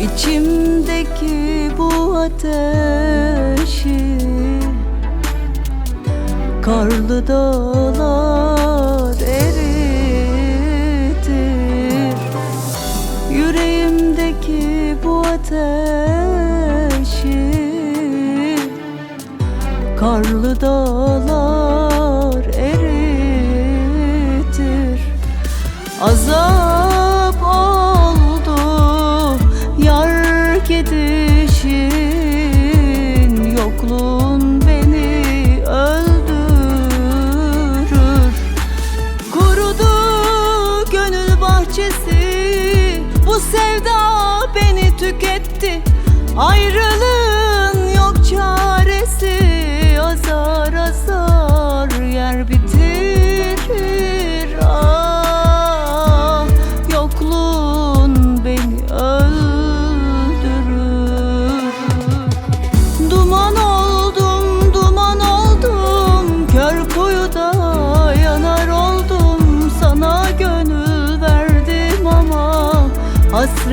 İçimdeki bu ateşi Karlı dağlar ateşi Karlı dağlar eritir. Azap oldu yar gidişin Yokluğun beni öldürür. Kurudu gönül bahçesi Bu sevda beni tüketti Ayrılığın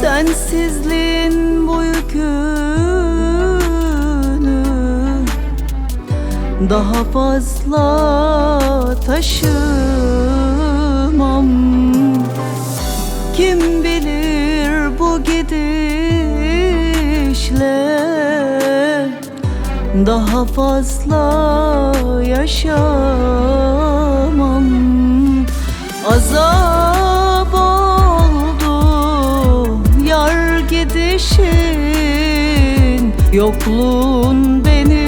Sensizliğin bu yükünü Daha fazla taşımam. Kim bilir bu gidişle Daha fazla yaşamam Yokluğun beni